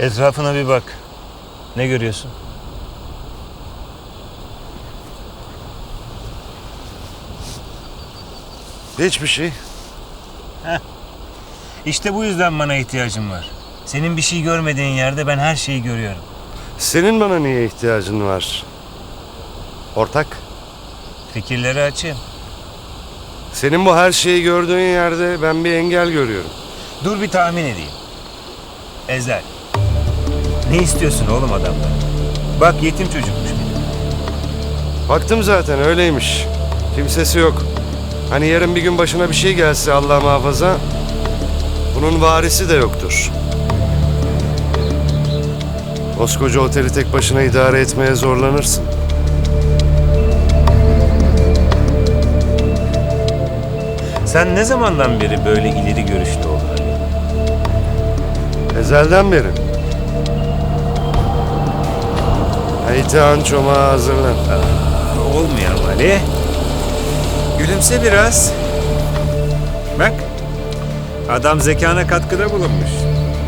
Etrafına bir bak. Ne görüyorsun? Hiçbir şey. İşte bu yüzden bana ihtiyacım var. Senin bir şey görmediğin yerde ben her şeyi görüyorum. Senin bana niye ihtiyacın var? Ortak. Fikirleri açayım. Senin bu her şeyi gördüğün yerde ben bir engel görüyorum. Dur bir tahmin edeyim. Ezel. Ne istiyorsun oğlum adamdan? Bak yetim çocukmuş bir de. Baktım zaten öyleymiş. Kimsesi yok. Hani yarın bir gün başına bir şey gelse Allah muhafaza bunun varisi de yoktur. Koskoca oteli tek başına idare etmeye zorlanırsın. Sen ne zamandan beri böyle ileri görüşlü oldun Ali? Ezelden beri. Haydi çomağa hazırlan. Olmuyor Ali. Gülümse biraz. Bak. Adam zekana katkıda bulunmuş.